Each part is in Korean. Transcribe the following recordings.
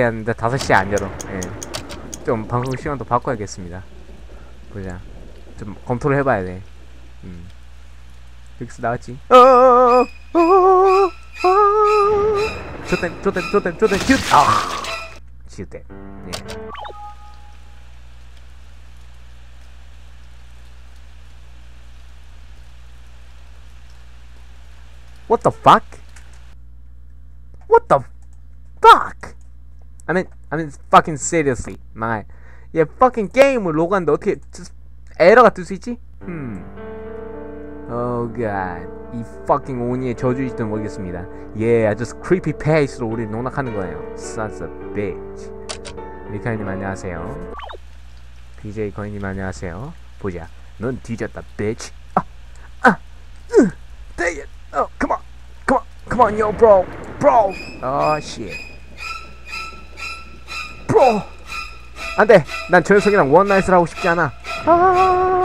했는데 5시에 안 열어 예. 좀 방송 시간도 바꿔야겠습니다 보자 좀 검토를 해봐야 돼 음. 여기서 나왔지 쪼댐 쪼댐 쪼댐 쪼댐 슛! 아! 슛댐 예. What the fuck? What the fuck? I mean, I mean, fucking seriously, man. 얘 fucking 게임을 로그하는데 어떻게 에러가 뜰 수 있지? 음. Oh god. 이 fucking 오니의 저주일지도 모르겠습니다. Yeah, I just creepy pace로 우리 농락하는 거예요. Sons of bitch. 미카엘님 안녕하세요. BJ 거인님 안녕하세요. 보자. 넌 뒤졌다, bitch. 아, 아, 으, day it. Oh, come on, come on, come on, yo, bro, bro. Oh shit. 어! 안돼. 난 저 녀석이랑 원나잇을 하고 싶지 않아. 아.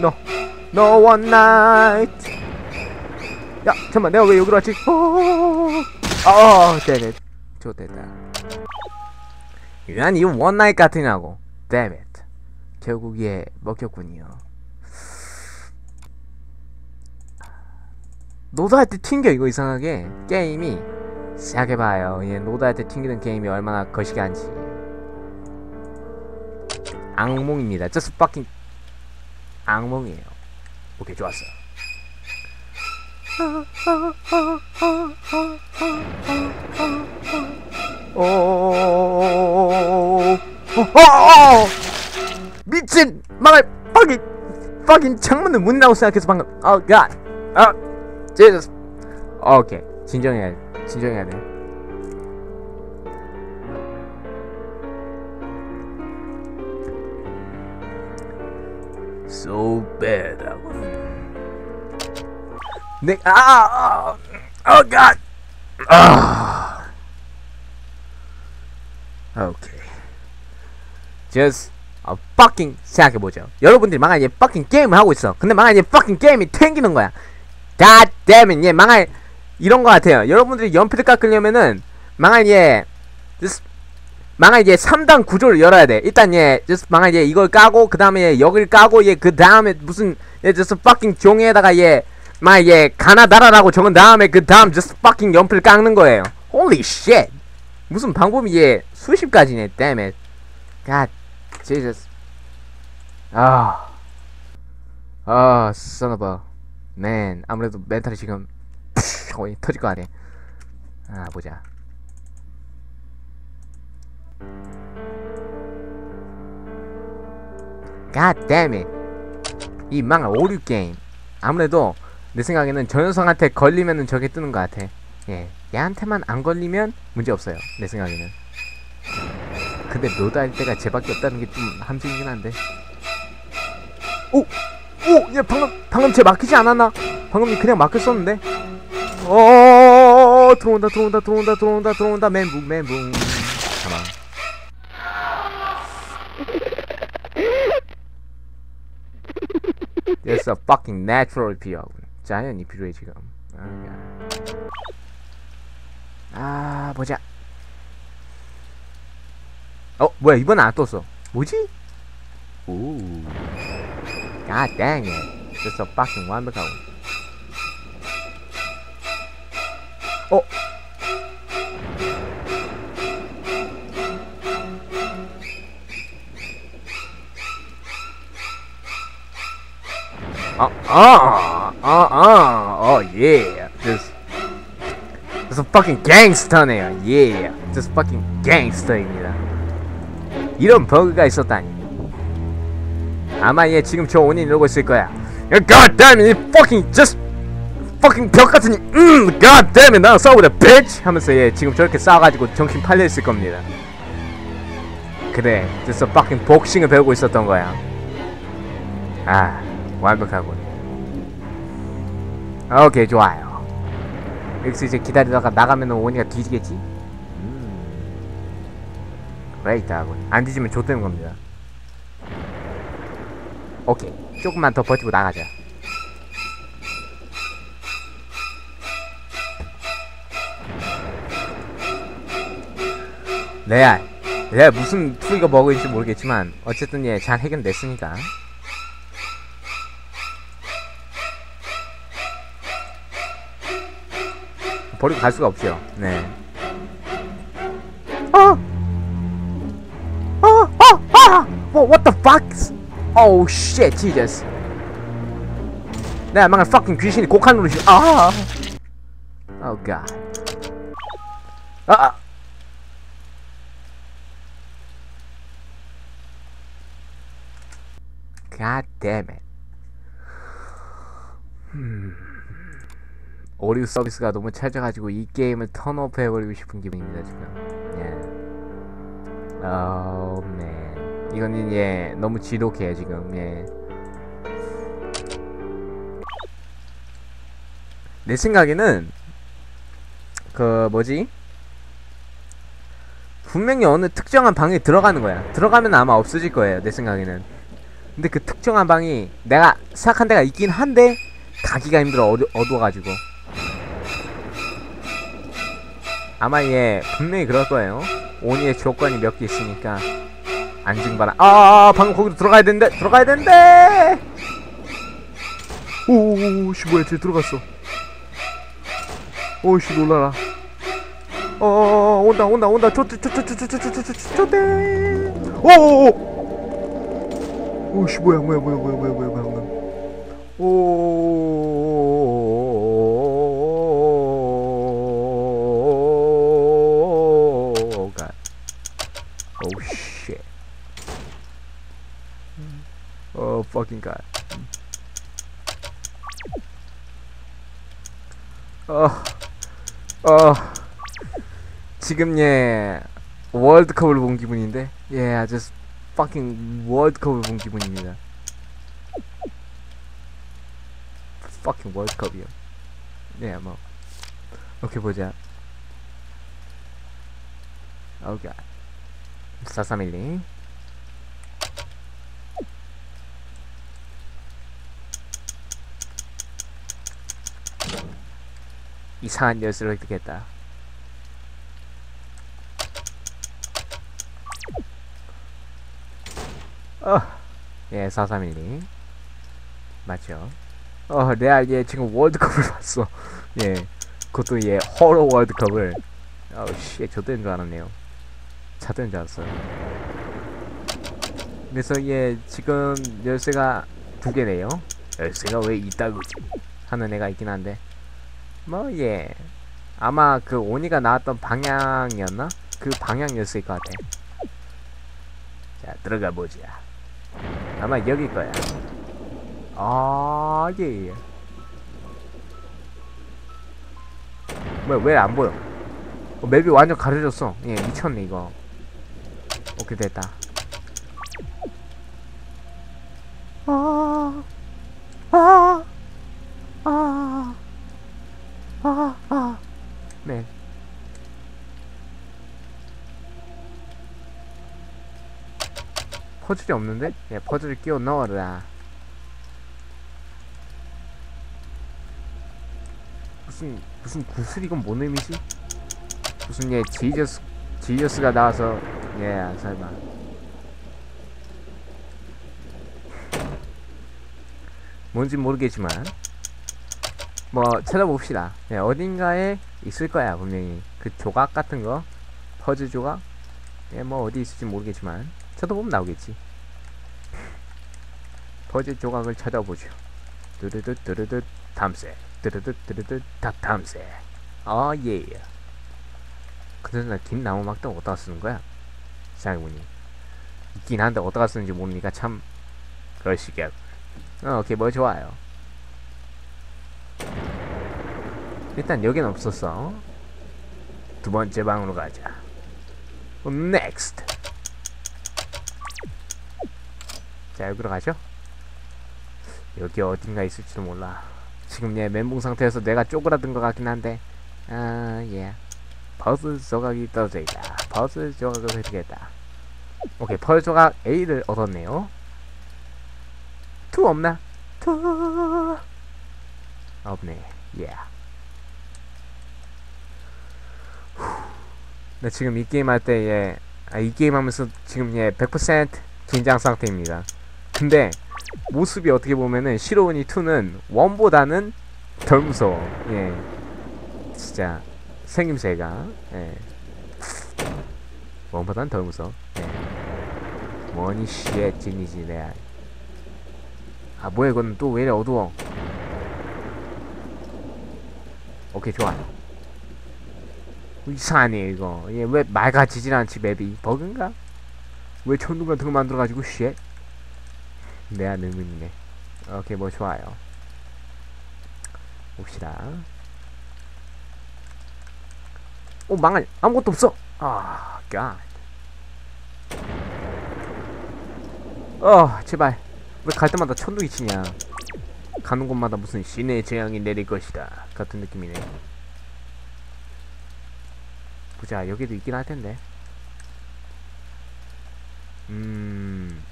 너너 너 원나잇. 야 잠만. 내가 왜 여기로 왔지? 어어 데밋 좋됐다. 유난 이 원나잇 같으냐고. 데밋 결국 얘 먹혔군요. 너도 할 때 튕겨 이거 이상하게. 게임이. 시작해봐요. 얘 로다한테 튕기는 게임이 얼마나 거시기한지. 악몽입니다. 저스 빡킹 악몽이에요. 오케이 좋았어. 미친 망할 fucking 창문을 문 나고 생각해서 방금. Oh God. 오케이 진정해. 진정해야 돼. So bad. 네, 아, 아, oh God. 아. 오케이. Just 어, fucking 생각해보죠. 여러분들이 망한 얘 fucking 게임을 하고 있어. 근데 망한 얘 fucking 게임이 튕기는 거야. God damn it. 얘 망할 이런 거 같아요. 여러분들이 연필을 깎으려면은 얘 just 망한 얘 3단 구조를 열어야 돼. 일단 얘 just 망한 얘 이걸 까고 그 다음에 얘 여기를 까고 얘그 다음에 무슨 얘 just fucking 종이에다가 얘 망한 얘 가나다라라고 적은 다음에 그 다음 just fucking 연필 깎는 거예요. Holy shit. 무슨 방법이 얘 수십 가지네. Damn it. God Jesus. 아. 아, son of a man. 아무래도 멘탈이 지금 거의 터질 것 같네. 아, 보자. God. 이 망한 오류 게임. 아무래도 내 생각에는 저 녀석한테 걸리면은 저게 뜨는 것 같아. 예. 얘한테만 안 걸리면 문제 없어요. 내 생각에는. 근데 로드할 때가 쟤밖에 없다는 게 좀 함정이긴 한데. 오! 오! 얘 방금, 방금 쟤 막히지 않았나? 방금 그냥 막혔었는데? 어 들어온다, 들어온다, 들어온다, 들어온다, 들어온다, 멘붕, 멘붕. 가만. There's a fucking natural 필요. 자연이 필요해, 지금. 아, 야. 아, 보자. 어 뭐야 이번엔 안 떴어 뭐지? 오 God dang it Just a fucking 완벽하고 어 아, 아, 아, 아, 어, yeah. Just, just a fucking gangster네요. Yeah. Just fucking gangster입니다. 이런 버그가 있었다니. 아마 얘 지금 저 온인 이러고 있을 거야. God damn it, fucking just fucking 벽 같은 음, God damn it, 나랑 싸우자, bitch 하면서 얘 지금 저렇게 싸가지고 정신 팔려 있을 겁니다. 그래, just fucking 복싱을 배우고 있었던 거야. 아, 완벽하군. 오케이, 좋아요. 여기서 이제 기다리다가 나가면 오니가 뒤지겠지? 레이트 하군 안 뒤지면 좆되는 겁니다 오케이 조금만 더 버티고 나가자 레알 레알 무슨 트리거 버그인지 모르겠지만 어쨌든 예 잘 해결됐으니까 버리고 갈 수가 없죠 네 어! 어! 어! 아! What, what the fuck? Oh shit, Jesus. 내 망한 fucking 귀신이 곡한 누르시. 아. Oh god. 아. 아. God damn it. 음. 오류 서비스가 너무 찾아가지고 이 게임을 턴오프 해버리고 싶은 기분입니다 지금. 예. Oh man. 이건 예 너무 지독해 지금 예. 내 생각에는 그 뭐지? 분명히 어느 특정한 방에 들어가는 거야. 들어가면 아마 없어질 거예요. 내 생각에는. 근데 그 특정한 방이 내가 생각한 데가 있긴 한데 가기가 힘들어 어두, 어두워가지고. 아마 얘 분명히 그럴 거예요. 온이의 조건이 몇 개 있으니까 안증바라. 아, 아, 아 방금 거기로 들어가야 되는데 들어가야 되는데. 오오오 씨 뭐야 쟤 들어갔어. 오씨 놀라라. 어 온다 온다 온다 쪼쪼쪼쪼쪼쪼쪼쪼쪼쪼쪼 오오오 오씨 뭐야 뭐야 뭐야 뭐야 뭐야 뭐야 방금 오 갓. 오 쉣. 어 fucking god. 어. 어. 지금 예 월드컵을 본 기분인데 예 아주 fucking 월드컵을 본 기분입니다. fucking 월드컵이요. 네, 뭐 오케이 보자. 오케이. 4312 이상한 열쇠를 획득했다. 어, 예, 4312. 맞죠? 어, 레알, 예, 지금 월드컵을 봤어. 예, 그것도 예, 허러 월드컵을. 어우, 씨, 저도인 줄 알았네요. 자도인 줄 알았어요. 그래서 예, 지금 열쇠가 두 개네요. 열쇠가 왜 있다고지? 하는 애가 있긴 한데. 뭐, 예. 아마 그 오니가 나왔던 방향이었나? 그 방향 열쇠일 것 같아. 자, 들어가 보자. 아마 여길 거야. 아, 예, 예. 뭐야, 왜 안 보여? 어, 맵이 완전 가려졌어. 예, 미쳤네, 이거. 오케이, 됐다. 아, 아, 아, 아, 아. 네. 퍼즐이 없는데? 예, 퍼즐을 끼워 넣어라. 무슨 무슨 구슬 이건 뭔 의미지? 무슨 예 지저스 지저스가 나와서 예 설마 뭔지 모르겠지만 뭐 찾아봅시다. 예, 어딘가에 있을 거야 분명히 그 조각 같은 거 퍼즐 조각 예 뭐 어디 있을지 모르겠지만 찾아보면 나오겠지. 퍼즐 조각을 찾아보죠. 뚜르드 뚜르드 탐색 뚜르드 뚜르드 탑 탐색. 아 예. 근데 나 김나무 막대 어디다 쓰는 거야? 생각해보니 있긴 한데 어디다 쓰는지 모르니까 참 그러시게. 어, 오케이 뭐 좋아요. 일단 여긴 없었어. 두 번째 방으로 가자. 넥스트. 자 여기로 가죠. 여기 어딘가 있을지도 몰라. 지금 얘 멘붕 상태에서 내가 쪼그라든 것 같긴 한데. 아 예. 버스 조각이 떨어져 있다. 버스 조각을 획득했다. 오케이 펄 조각 A를 얻었네요. 투 없나? 투 없네. 예. 나 지금 이 게임 할 때, 예, 아, 이 게임 하면서 지금 예, 100% 긴장 상태입니다. 근데, 모습이 어떻게 보면은, 시로우니 2는 원보다는 덜 무서워. 예. 진짜, 생김새가, 예. 원보다는 덜 무서워. 예. 뭐니, 씨의 찐이지, 레알. 아, 뭐야, 이거는 또왜 이래 어두워. 오케이, 좋아. 이상하네 이거 얘왜 맑아지질 않지 맵이 버그인가? 왜 천둥 같은 거 만들어가지고 쉣 내가 의문이네. 오케이 뭐 좋아요. 봅시다. 오 망할. 아무것도 없어. 아 갓. 어 제발. 왜 갈 때마다 천둥이 치냐? 가는 곳마다 무슨 신의 재앙이 내릴 것이다. 같은 느낌이네. 보자 여기도 있긴 할 텐데. 음,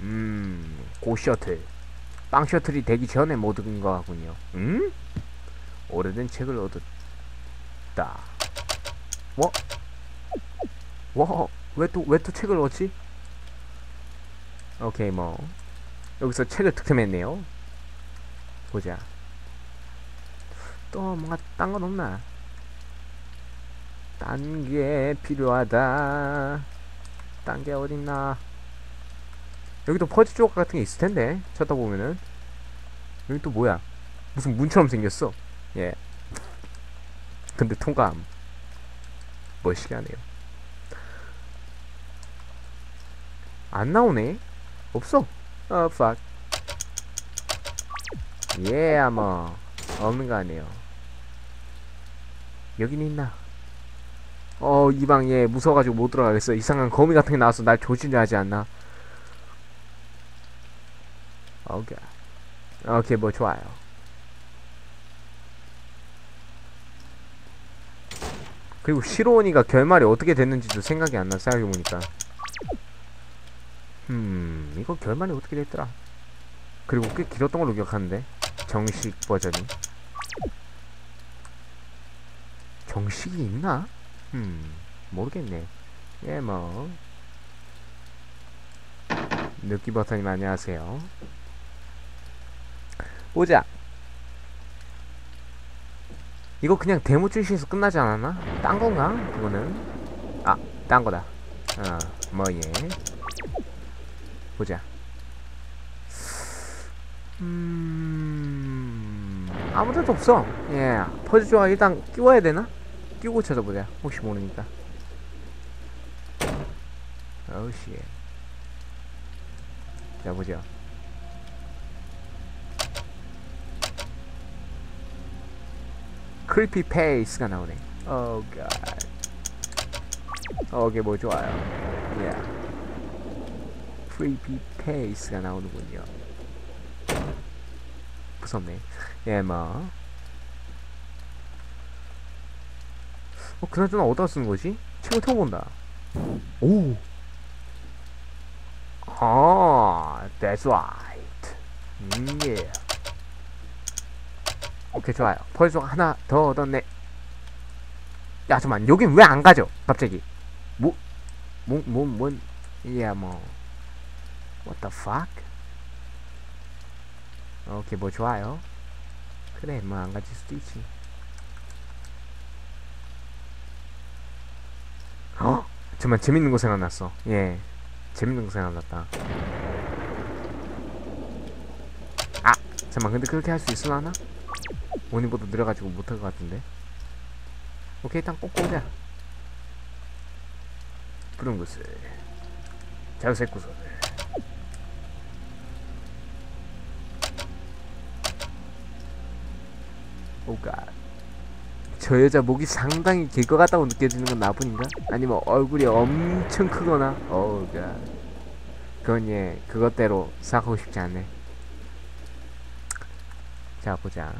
음, 고 셔틀. 빵 셔틀이 되기 전에 모든 것 같군요. 음? 오래된 책을 얻었다. 뭐? 와, 왜 또, 왜 또 책을 얻지? 오케이, 뭐. 여기서 책을 득템했네요. 보자. 또 뭔가 딴 건 없나? 딴 게 필요하다. 딴 게 어딨나? 여기도 퍼즐 조각 같은 게 있을 텐데 찾다 보면은 여기 또 뭐야? 무슨 문처럼 생겼어. 예. 근데 통감 멋있게 하네요. 안 나오네? 없어. 어, fuck. 예, 아마 없는 거 아니에요. 여긴 있나? 어, 이 방, 예, 무서워가지고 못 들어가겠어. 이상한 거미 같은 게 나와서 날 조준하지 않나. 오케이. 뭐, 좋아요. 그리고 시로우니가 결말이 어떻게 됐는지도 생각이 안 나, 생각해보니까. 음, 이거 결말이 어떻게 됐더라. 그리고 꽤 길었던 걸로 기억하는데. 정식 버전이. 정식이 있나? 음, 모르겠네. 예, 뭐. 느끼버터님 안녕하세요. 보자. 이거 그냥 데모 출시에서 끝나지 않았나? 딴 건가? 그거는? 아, 딴 거다. 어, 뭐, 예. 보자. 음, 아무 데도 없어. 예. 퍼즐 조각 일단 끼워야 되나? 끼고 찾아보자. 혹시 모르니까. 어우씨. 자, 보자. 크리피 페이스가 나오네. 오 갓. 오케이 뭐 좋아요. 예. 크리피 페이스가 나오는군요. 무섭네. 예, 뭐. 어, 그나저나 어디다 쓰는 거지? 책을 펴본다. 오! 아, that's right. 음, 예. 오케이, 좋아요. 벌써 하나 더 얻었네. 야, 잠깐만. 여긴 왜 안 가죠? 갑자기. 뭐, 뭐, 뭐, 뭔, 야, 뭐. What the fuck? 오케이, 뭐, 좋아요. 그래, 뭐, 안 가질 수도 있지. 어? 정말 재밌는 거 생각났어. 예. 재밌는 거 생각났다. 아! 잠깐만, 근데 그렇게 할 수 있으려나? 모니보드 느려가지고 못할 것 같은데. 오케이, 일단 꽂고 오자. 푸른 구슬. 자유색 구슬. 오가. 저 여자 목이 상당히 길 것 같다고 느껴지는 건 나뿐인가? 아니면 얼굴이 엄청 크거나 어우가 그건 예 그것대로 생각하고 싶지 않네 자 보자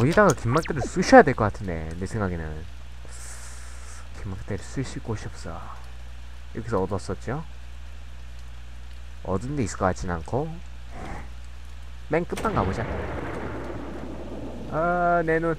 어디다가 긴막대를 쑤셔야 될 것 같은데 내 생각에는 긴막대를 쑤실 곳이 없어 여기서 얻었었죠? 얻은 데 있을 것 같진 않고 맨 끝방 가보자 아, 내 눈.